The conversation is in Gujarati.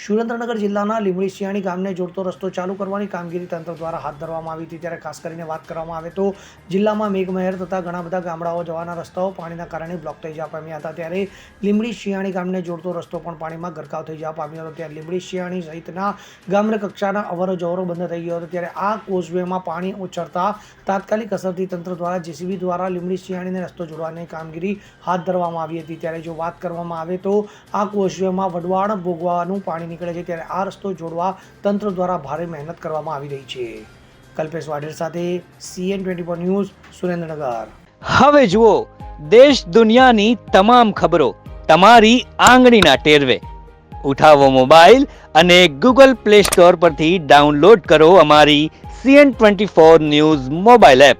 સુરેન્દ્રનગર જિલ્લાના લીંબડી શિયાણી ગામને જોડતો રસ્તો ચાલુ કરવાની કામગીરી તંત્ર દ્વારા હાથ ધરવામાં આવી હતી. ત્યારે ખાસ કરીને વાત કરવામાં આવે તો જિલ્લામાં મેઘમહેર તથા ઘણા બધા ગામડાઓ જવાના રસ્તાઓ પાણીના કારણે બ્લોક થઈ જવા પામ્યા હતા. ત્યારે લીંબડી શિયાણી ગામને જોડતો રસ્તો પણ પાણીમાં ગરકાવ થઈ જવા પામ્યો હતો. ત્યારે લીંબડી શિયાણી સહિતના ગામ્ય કક્ષાના અવરો જવરો બંધ થઈ ગયો હતો. ત્યારે આ કોઝવેમાં પાણી ઓછળતા તાત્કાલિક અસરથી તંત્ર દ્વારા જેસીબી દ્વારા લીંબડી શિયાણીને રસ્તો જોડવાની કામગીરી હાથ ધરવામાં આવી હતી. ત્યારે જો વાત કરવામાં આવે તો આ કોઝવેમાં વડવાણ ભોગવાનું પાણી નીકળે છે ત્યારે આ રસ્તો જોડવા તંત્ર દ્વારા ભારે મહેનત કરવામાં આવી રહી છે. કલ્પેશ વાઢેર સાથે CN twenty four news, Surendranagar. હવે જુઓ, દેશ દુનિયાની તમામ ખબરો તમારી આંગળીના ટેરવે. ઉઠાવો મોબાઈલ અને ગૂગલ પ્લે સ્ટોર પરથી ડાઉનલોડ કરો અમારી CN twenty four news mobile app.